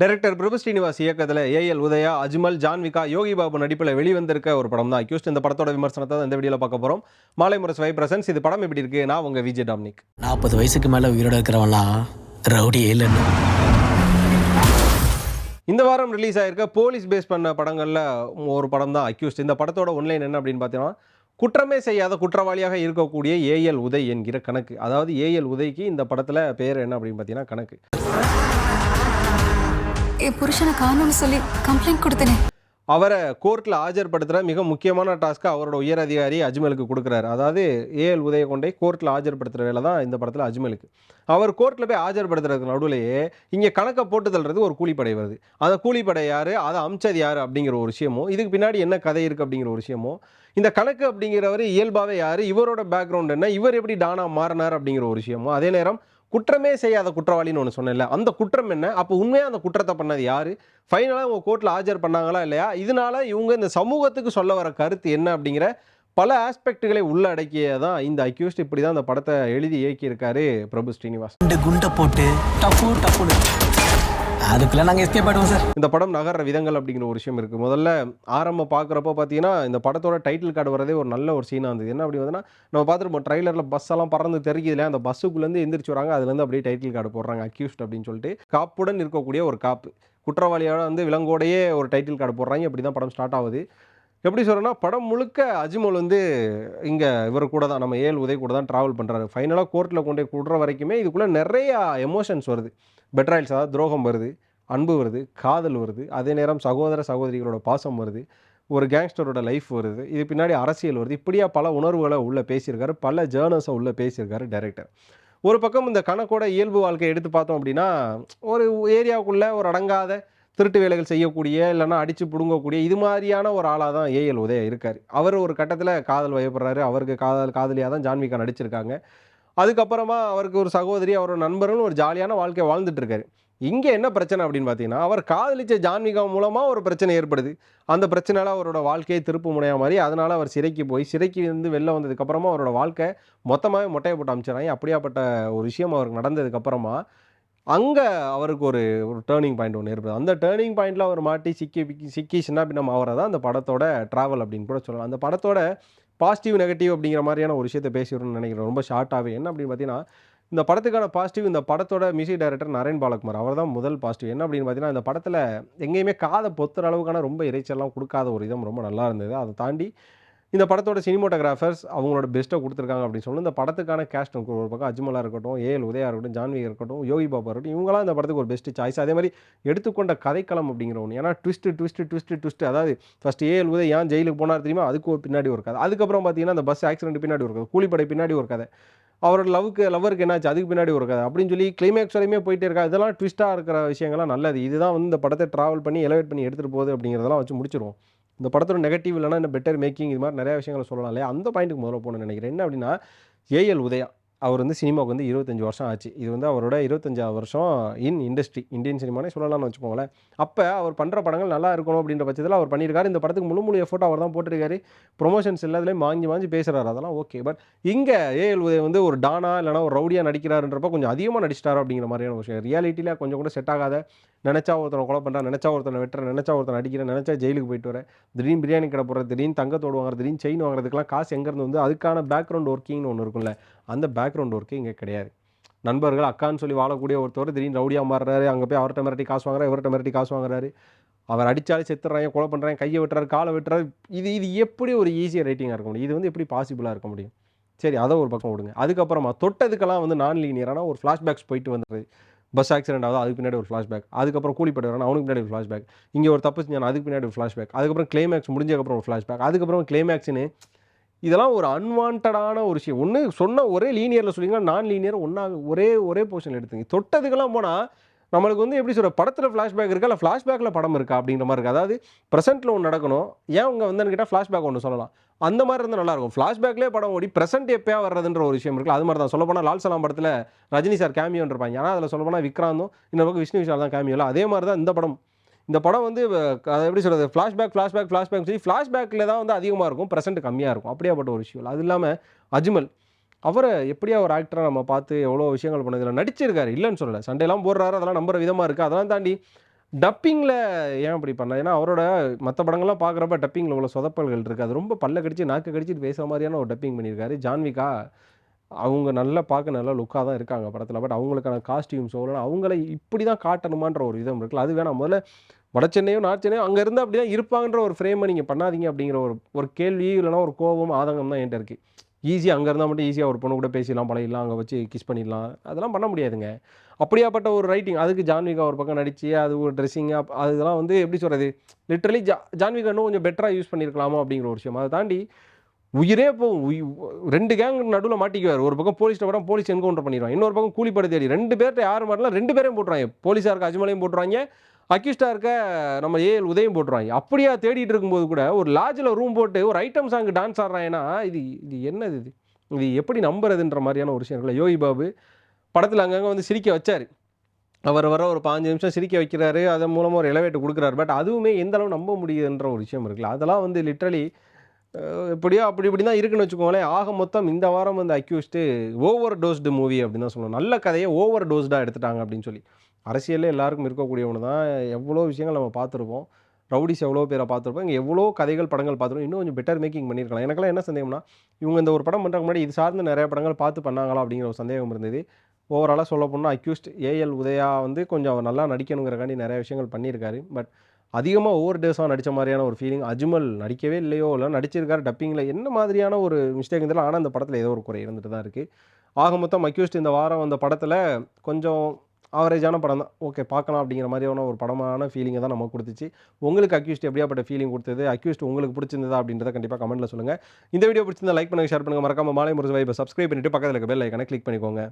Director Prabhu Srinivas இயக்கத்தில் AL Udhaya Ajmal Janvika Yogi Babu நடிப்பில் வெளிவந்திருக்க ஒரு படம் தான். அக்யூஸ்ட் இந்த படத்தோட விமர்சனத்தை தான் இந்த வீடியோவில் பார்க்க போகிறோம் மாலை முரசு வை பிரசன்ஸ். இது படம் எப்படி இருக்கு? நான் உங்கள் விஜய் டாமினிக். நாற்பது வயசுக்கு மேலே உயிரோட இருக்கிறவன்லாம் ரவுடியே இல்லைன்னு இந்த வாரம் ரிலீஸ் ஆயிருக்க போலீஸ் பேஸ் பண்ண படங்களில் ஒரு படம் தான் அக்யூஸ்ட் இந்த படத்தோட ஒன்லைன் என்ன அப்படின்னு பார்த்தீங்கன்னா குற்றமே செய்யாத குற்றவாளியாக இருக்கக்கூடிய ஏஎல் உதய் என்கிற கணக்கு. அதாவது ஏஎல் உதய்க்கு இந்த படத்தில் பேர் என்ன அப்படின்னு பார்த்தீங்கன்னா கணக்கு. என் புருஷனை காணும்னு சொல்லி கம்ப்ளைண்ட் கொடுத்தனே. அவரை கோர்ட்டில் ஆஜர்படுத்துகிற மிக முக்கியமான டாஸ்க்கை அவரோட உயர் அதிகாரி அஜ்மலுக்கு கொடுக்குறாரு. அதாவது ஏஎல் உதயகொண்டை கோர்ட்டில் ஆஜர்படுத்துகிற வேலை தான் இந்த படத்தில் அஜ்மலுக்கு. அவர் கோர்ட்டில் போய் ஆஜர்படுத்துறதுக்கு நடுவிலேயே இங்கே கணக்கை போட்டு தள்ளுறது ஒரு கூலிப்படை வருது. அந்த கூலிப்படை யார்? அதை அமிச்சது யார்? அப்படிங்கிற ஒரு விஷயமோ இதுக்கு பின்னாடி என்ன கதை இருக்குது அப்படிங்கிற ஒரு விஷயமோ இந்த கணக்கு அப்படிங்கிறவர் இயல்பாகவே யார்? இவரோட பேக்ரவுண்ட் என்ன? இவர் எப்படி டானா மாறினார் அப்படிங்கிற ஒரு விஷயமோ அதே நேரம் குற்றமே செய்யாத குற்றவாளின்னு ஒன்று சொன்னேன்ல. அந்த குற்றம் என்ன? அப்போ உண்மையாக அந்த குற்றத்தை பண்ணது யார்? ஃபைனலாக உங்கள் கோர்ட்டில் ஆஜர் பண்ணாங்களா இல்லையா? இதனால இவங்க இந்த சமூகத்துக்கு சொல்ல வர கருத்து என்ன அப்படிங்கிற பல ஆஸ்பெக்டுகளை உள்ளடக்கியதான் இந்த அக்யூஸ்ட் இப்படி தான் அந்த படத்தை எழுதி இயக்கியிருக்காரு பிரபு ஸ்ரீனிவாஸ் குண்டை போட்டு டஃபு டஃபுன்னு அதுக்குள்ள நாங்கள் எஸ்கேப் ஆகிடுவோம் சார். இந்த படம் நகர்ற விதங்கள் அப்படிங்கிற ஒரு விஷயம் இருக்குது முதல்ல ஆரம்ப பார்க்குறப்போ பார்த்தீங்கன்னா இந்த படத்தோட டைட்டில் கார்டு வரதே ஒரு நல்ல ஒரு சீனாக இருந்தது. என்ன அப்படி வந்துன்னா நம்ம பார்த்துருப்போம் ட்ரைலரில் பஸ் எல்லாம் பறந்து தெரிக்குது அந்த பஸ்ஸுக்குள்ளேருந்து எந்திரிச்சு வராங்க. அதுலேருந்து அப்படியே டைட்டில் கார்டு போடுறாங்க அக்யூஸ்ட் அப்படின்னு சொல்லிட்டு. காப்புடன் இருக்கக்கூடிய ஒரு காப்பு. குற்றவாளியோட வந்து விலங்கோடையே ஒரு டைட்டில் கார்டு போடுறாங்க. இப்படி தான் படம் ஸ்டார்ட் ஆகுது. எப்படி சொல்கிறேன்னா படம் முழுக்க அஜ்மல் வந்து இங்கே இவர் கூட தான் நம்ம ஏழு உதய் கூட தான் ட்ராவல் பண்ணுறாரு ஃபைனலாக கோர்ட்டில் கொண்டு போய் கொடுற வரைக்குமே இதுக்குள்ளே நிறையா எமோஷன்ஸ் வருது. பெட்ராயில்ஸ் அதாவது துரோகம் வருது அன்பு வருது காதல் வருது அதே நேரம் சகோதர சகோதரிகளோட பாசம் வருது ஒரு கேங்ஸ்டரோட லைஃப் வருது இது பின்னாடி அரசியல் வருது இப்படியா பல உணர்வுகளை உள்ளே பேசியிருக்காரு பல ஜேர்னல்ஸை உள்ளே பேசியிருக்காரு டைரக்டர் ஒரு பக்கம் இந்த கணக்கோட இயல்பு வாழ்க்கையை எடுத்து பார்த்தோம் அப்படின்னா ஒரு ஏரியாவுக்குள்ளே ஒரு அடங்காத திருட்டு வேலைகள் செய்யக்கூடிய இல்லைன்னா அடித்து பிடுங்கக்கூடிய இது மாதிரியான ஒரு ஆளாக தான் ஏஎல் உதய இருக்கார். அவர் ஒரு கட்டத்தில் காதல் வயப்படுறாரு அவருக்கு காதல் காதலியாக தான் ஜான்விகா நடிச்சிருக்காங்க. அதுக்கப்புறமா அவருக்கு ஒரு சகோதரி அவரோட நண்பர்களும் ஒரு ஜாலியான வாழ்க்கையை வாழ்ந்துட்டு இருக்காரு இங்கே என்ன பிரச்சனை அப்படின்னு பார்த்தீங்கன்னா அவர் காதலிச்ச ஜான்விகா மூலமாக ஒரு பிரச்சனை ஏற்படுது. அந்த பிரச்சனையால அவரோட வாழ்க்கையை திருப்பு முனையா மாதிரி அதனால் அவர் சிறைக்கு போய் சிறைக்கு வந்து வெளில வந்ததுக்கப்புறமா அவரோட வாழ்க்கை மொத்தமாகவே மொட்டையை போட்டு அமைச்சிடறாங்க. அப்படியாப்பட்ட ஒரு விஷயம் அவருக்கு நடந்ததுக்கப்புறமா அங்கே அவருக்கு ஒரு ஒரு டேர்னிங் பாயிண்ட் ஒன்று ஏற்படுது. அந்த டேர்னிங் பாயிண்டில் அவர் மாட்டி சிக்கி பிக்கி சிக்கி சின்ன பின்னம் ஆகிறதா தான் அந்த படத்தோட ட்ராவல் அப்படின்னு கூட சொல்லலாம். அந்த படத்தோட பாசிட்டிவ் நெகட்டிவ் அப்படிங்கிற மாதிரியான ஒரு விஷயத்தை பேசிடணும்னு நினைக்கிறேன். ரொம்ப ஷார்ட்டாகவே என்ன அப்படின்னு பார்த்தீங்கன்னா இந்த படத்துக்கான பாசிட்டிவ் இந்த படத்தோட மியூசிக் டைரக்டர் நரேன் பாலகுமார். அவர் தான் முதல் பாசிட்டிவ். என்ன அப்படின்னு பார்த்தீங்கன்னா இந்த படத்தில் எங்கேயுமே காதை பொத்துற அளவுக்கான ரொம்ப இறைச்சல்லாம் கொடுக்காத ஒரு இதம் ரொம்ப நல்லா இருந்தது. அதை தாண்டி இந்த படத்தோட சினிமோட்டோகிராஃபர்ஸ் அவங்களோட பெஸ்ட்டை கொடுத்துருக்காங்க அப்படின்னு சொல்லி இந்த படத்துக்கான கேஸ்ட் ஒரு பக்கம் அஜ்மலா இருக்கட்டும் ஏஎல் உதயா இருக்கட்டும் ஜான்வி இருக்கட்டும் யோகி பாபா இருக்கட்டும் இவங்களாம் இந்த படத்துக்கு ஒரு பெஸ்ட்டு சாய்ஸ் அதே மாதிரி எடுத்துக்கொண்ட கதைக்களம் அப்படிங்கிற ஒன்று ஏன்னா ட்விஸ்ட்டு ட்விஸ்ட்டு ட்விஸ்ட்டு ட்விஸ்ட் அதாவது ஃபஸ்ட் ஏஎல் உதய் ஏன் ஜெயிலுக்கு போனார் தெரியுமா? அதுக்கு ஒரு பின்னாடி ஒரு கதை. அதுக்கப்புறம் பார்த்தீங்கன்னா அந்த பஸ் ஆக்சிடென்ட் பின்னாடி ஒரு கதை. கூலிப்படை பின்னாடி ஒரு கதை. அவரோட லவ்க்கு லவ்வருக்கு என்னாச்சு? அதுக்கு பின்னாடி ஒரு கதை. அப்படின்னு சொல்லி கிளைமேக்ஸ் வரையுமே போயிட்டே இருக்கா. இதெல்லாம் ட்விஸ்ட்டாக இருக்கிற விஷயங்கள்லாம் நல்லது. இதுதான் வந்து இந்த படத்தை ட்ராவல் பண்ணி எலவேட் பண்ணி எடுத்துகிட்டு போகுது அப்படிங்கிறதெல்லாம் வச்சு முடிச்சிருவோம். இந்த படத்தோட நெகட்டிவ் இல்லைனா என்ன பெட்டர் மேக்கிங் இது மாதிரி நிறைய விஷயங்களை சொல்லலாம் இல்லையா? அந்த பாயிண்ட்டுக்கு முதல்ல போகணும்னு நினைக்கிறேன். என்ன அப்படின்னா ஏஎல் உதயா அவர் வந்து சினிமாவுக்கு வந்து இருபத்தஞ்சி வருஷம் ஆச்சு. இது வந்து அவரோட இருபத்தஞ்சாவது வருஷம் இன் இண்டஸ்ட்ரி இந்தியன் சினிமானே சொல்லலாம்னு வச்சுக்கோங்களேன். அப்போ அவர் பண்ணுற படங்கள் நல்லா இருக்கணும் அப்படின்ற பட்சத்தில் அவர் பண்ணியிருக்காரு. இந்த படத்துக்கு முழு முழு எஃபோர்ட் அவர் தான் போட்டிருக்காரு. ப்ரொமோஷன்ஸ் எல்லாத்துலேயும் வாங்கி வாங்கி பேசுகிறாரு அதெல்லாம் ஓகே பட் இங்கே ஏஎல் உதய வந்து ஒரு டானா இல்லைனா ஒரு ரவுடியாக நடிக்கிறாருன்றப்ப கொஞ்சம் அதிகமாக நடிச்சிட்டாரு அப்படிங்கிற மாதிரியான விஷயம். ரியாலிட்டியில் கொஞ்சம் கூட செட் ஆகாத நினச்சா ஒருத்தனை கொலை பண்ணுறான் நினச்சா ஒருத்தனை வெட்டுற நினச்சா ஒருத்தனை அடிக்கிறேன் நினச்சா ஜெயிலுக்கு போயிட்டு வர திடீர்னு பிரியாணி கடை போடுற திடீர்னு தங்கத்தோடு வாங்குற திடீர்னு செயின் வாங்குறதுக்கெல்லாம் காசு எங்கேருந்து வந்து அதுக்கான பேக்ரவுண்ட் ஒர்க்கிங்னு ஒன்று இருக்கும்ல அந்த பேக்ரவுண்ட் ஒர்க்கு இங்கே கிடையாது. நண்பர்கள் அக்கான்னு சொல்லி வாழக்கூடிய ஒருத்தர் திடீர்னு ரவுடியாக மாறுறாரு அங்கே போய் அவர்கிட்ட மிரட்டி காசு வாங்குறாரு இவர்கிட்ட மிரட்டி காசு வாங்குறாரு. அவர் அடித்தாலே செத்துறாங்க கொலை பண்ணுறாங்க கையை வெட்டுறாரு காலை வெட்டுறாரு. இது இது எப்படி ஒரு ஈஸியாக ரைட்டிங்காக இருக்க முடியும்? இது வந்து எப்படி பாசிபிளாக இருக்க முடியும்? சரி அதை ஒரு பக்கம் விடுங்க. அதுக்கப்புறமா தொட்டதுக்கெல்லாம் வந்து நான் லீனியரான ஒரு ஃப்ளாஷ்பேக்ஸ் போயிட்டு வந்துடுது. பஸ் ஆக்சிடென்ட் ஆகுது அதுக்கு பின்னாடி ஒரு ஃப்ளாஷ்பேக் அதுக்கப்புறம் கூலிப்பட்டு வரான் அவனுக்கு பின்னாடி ஒரு ஃப்ளாஷ்பேக் இங்கே ஒரு தப்பு செஞ்சான் அதுக்கு பின்னாடி ஒரு ஃப்ளாஷ்பேக் அதுக்கப்புறம் கிளைமேக்ஸ் முடிஞ்சதுக்கப்புறம் ஒரு ஃப்ளாஷ்பேக் அதுக்கப்புறம் கிளைமேக்ஸ்னு இதெல்லாம் ஒரு அன்வான்டான ஒரு விஷயம். ஒன்று சொன்ன ஒரே லீனியரில் சொல்லிங்கன்னா நான் லீனியர் ஒன்றா ஒரே ஒரே போர்ஷனில் எடுத்துங்க. தொட்டதுக்கெல்லாம் போனால் நம்மளுக்கு வந்து எப்படி சொல்கிற படத்தில் ஃப்ளாஷ்பேக் இருக்கா? இல்லை ஃப்ளாஷ்பேக்கில் படம் இருக்கா? அப்படிங்கிற மாதிரி இருக்குது அதாவது ப்ரெசென்ட்டில் ஒன்று நடக்கணும். ஏன் அவங்க வந்து கேட்டால் ஃப்ளாஷ்பேக் ஒன்று சொல்லலாம். அந்த மாதிரி இருந்தால் நல்லாயிருக்கும் ஃப்ளாஷ்பேக்லேயே படம் ஓடி ப்ரெசென்ட் எப்பயா வர்றதுன்ற ஒரு விஷயம் இருக்குல்ல அது மாதிரி தான் சொல்லப்போனால் லால் சலாம் படத்தில் ரஜினி சார் கேமியோன்னு இருப்பாங்க ஆனால் அதில் சொல்லப்போனால் விக்ராந்தும் இன்னொரு பக்கம் விஷ்ணு விஷால் தான் கேமியோ அதே மாதிரி தான் இந்த படம். இந்த படம் வந்து அதை எப்படி சொல்கிறது ஃப்ளாஷ்பேக் ஃப்ளாஷ்பேக் ஃப்ளாஷ்பேக் சொல்லி ஃப்ளாஷ்பேக்கில் தான் வந்து அதிகமாக இருக்கும். ப்ரெசென்ட் கம்மியாக இருக்கும். அப்படியாப்பட்ட ஒரு விஷயம் அது இல்லாமல் அஜ்மல் அவரை எப்படியா ஒரு ஆக்டராக நம்ம பார்த்து எவ்வளோ விஷயங்கள் பண்ணதில்லை நடிச்சிருக்காரு. இல்லைன்னு சொல்லலை. சண்டையெல்லாம் போடுறாரு. அதெல்லாம் நம்புற விதமாக இருக்குது அதெல்லாம் தாண்டி டப்பிங்கில் ஏன் அப்படி பண்ண ஏன்னா அவரோட மற்ற படங்கள்லாம் பார்க்குறப்ப டப்பிங்கில் உள்ள சொதப்பல்கள் இருக்குது அது ரொம்ப பல்ல கடிச்சு நாக்கு கடிச்சிட்டு பேசுகிற மாதிரியான ஒரு டப்பிங் பண்ணியிருக்காரு. ஜான்விகா அவங்க நல்லா பார்க்க நல்லா லுக்காக தான் இருக்காங்க படத்தில். பட் அவங்களுக்கான காஸ்டியூம்ஸோ இல்லைனா அவங்கள இப்படி தான் காட்டணுமான்ற ஒரு விதம் இருக்குல்ல. அது வேணாம். முதல்ல வட சென்னையோ நார்த் சென்னையோ அங்கே இருந்தால் அப்படி தான் இருப்பாங்கன்ற ஒரு ஃப்ரேமை நீங்கள் பண்ணாதீங்க அப்படிங்கிற ஒரு ஒரு கேள்வி இல்லைனா ஒரு கோபம் ஆதங்கம் தான் என்கிட்ட இருக்குது ஈஸியாக அங்கே இருந்தால் மட்டும் ஈஸியாக ஒரு பொண்ணு கூட பேசிடலாம் பழகிடலாம் அங்கே வச்சு கிஸ் பண்ணிடலாம். அதெல்லாம் பண்ண முடியாதுங்க. அப்படியாப்பட்ட ஒரு ரைட்டிங் அதுக்கு ஜான்விகா ஒரு பக்கம் நடிச்சு அது ஒரு ட்ரெஸ்ஸிங்காக அதெல்லாம் வந்து எப்படி சொல்கிறது லிட்ரலி ஜா ஜான்விகா இன்னும் கொஞ்சம் பெட்டராக யூஸ் பண்ணியிருக்கலாமோ அப்படிங்கிற ஒரு விஷயம். அதை தாண்டி உயிரே இப்போ ரெண்டு கேங் நடுவில் மாட்டிக்குவார். ஒரு பக்கம் போலீஸ் படம் போலீஸ் என்கவுண்டர் பண்ணிடுவாங்க. இன்னொரு பக்கம் கூலிப்படை தேடி ரெண்டு பேர்ட்ட யார் மாட்டலாம் ரெண்டு பேரையும் போட்டுருவாங்க. போலீஸாக இருக்க அஜ்மலையும் போட்டுருவாங்க. அக்யூஸ்டாக இருக்க நம்ம ஏஎல் உதயம் போட்டுருவாங்க. அப்படியா தேடிட்டு இருக்கும்போது கூட ஒரு லாட்ஜில் ரூம் போட்டு ஒரு ஐட்டம் சாங் டான்ஸ் ஆடுறாங்கன்னா இது இது என்னது இது? இது எப்படி நம்புறதுன்ற மாதிரியான ஒரு விஷயம் இருக்குல்ல. யோகி பாபு படத்தில் அங்கங்கே வந்து சிரிக்க வச்சார். அவர் வர ஒரு பாஞ்சு நிமிஷம் சிரிக்க வைக்கிறாரு. அதன் மூலமாக ஒரு எலவேட் கொடுக்குறாரு. பட் அதுவுமே எந்த அளவு நம்ப முடியுதுன்ற ஒரு விஷயம் இருக்குல்ல. அதெல்லாம் வந்து லிட்ரலி எப்படியோ அப்படி இப்படி தான் இருக்குன்னு வச்சுக்கோங்களேன். ஆக மொத்தம் இந்த வாரம் வந்து அக்யூஸ்டு ஓவர் டோஸ்டு மூவி அப்படின்னு தான் சொல்லணும். நல்ல கதையை ஓவர் டோஸ்டாக எடுத்துட்டாங்க அப்படின்னு சொல்லி. அரசியலில் எல்லாருக்கும் இருக்கக்கூடிய ஒன்று தான் எவ்வளோ விஷயங்கள் நம்ம பார்த்துருப்போம். ரவுடிஸ் எவ்வளோ பேரை பார்த்துருப்போம். இங்கே எவ்வளோ கதைகள் படங்கள் பார்த்துருப்போம். இன்னும் கொஞ்சம் பெட்டர் மேக்கிங் பண்ணியிருக்கலாம். எனக்கெல்லாம் என்ன சந்தேகம்னா இவங்க இந்த ஒரு படம் பண்ணுறதுக்கு முன்னாடி இது சார்ந்து நிறைய படங்கள் பார்த்து பண்ணாங்களா அப்படிங்கிற ஒரு சந்தேகம் இருந்தது. ஓவராலாக சொல்ல போனால் அக்யூஸ்ட் ஏஎல் உதயா வந்து கொஞ்சம் அவர் நல்லா நடிக்கணுங்கிறக்காண்டி நிறைய விஷயங்கள் பண்ணியிருக்காரு. பட் அதிகமாக ஓவர் டேஸாக நடித்த மாதிரியான ஒரு ஃபீலிங் அஜ்மல் நடிக்கவே இல்லையோ இல்லை நடிச்சிருக்காரு டப்பிங்கில் என்ன மாதிரியான ஒரு மிஸ்டேக் இருந்தாலும் ஆனால் அந்த படத்தில் ஏதோ ஒரு குறை இருந்துட்டு தான் இருக்குது ஆக மொத்தம் அக்யூஸ்ட் இந்த வாரம் அந்த படத்தில் கொஞ்சம் ஆவரேஜான படம் தான். ஓகே பார்க்கலாம் அப்படிங்கிற மாதிரியான ஒரு படமான ஃபீலிங்கை தான் நமக்கு கொடுத்துச்சு. உங்களுக்கு அக்யூஸ்ட் எப்படியாப்பட்ட ஃபீலிங் கொடுத்தது? அக்யூஸ்ட் உங்களுக்கு பிடிச்சிருந்ததா அப்படின்றத கண்டிப்பாக கமெண்ட்டில் சொல்லுங்கள் இந்த வீடியோ பிடிச்சிருந்தா லைக் பண்ணுங்கள் ஷேர் பண்ணுங்கள் மறக்காம மாலை முருசு வைப்பை சப்ஸ்கிரைப் பண்ணிவிட்டு பக்கத்தில் இருக்க பெல் ஐக்கனை கிளிக் பண்ணிக்கோங்க.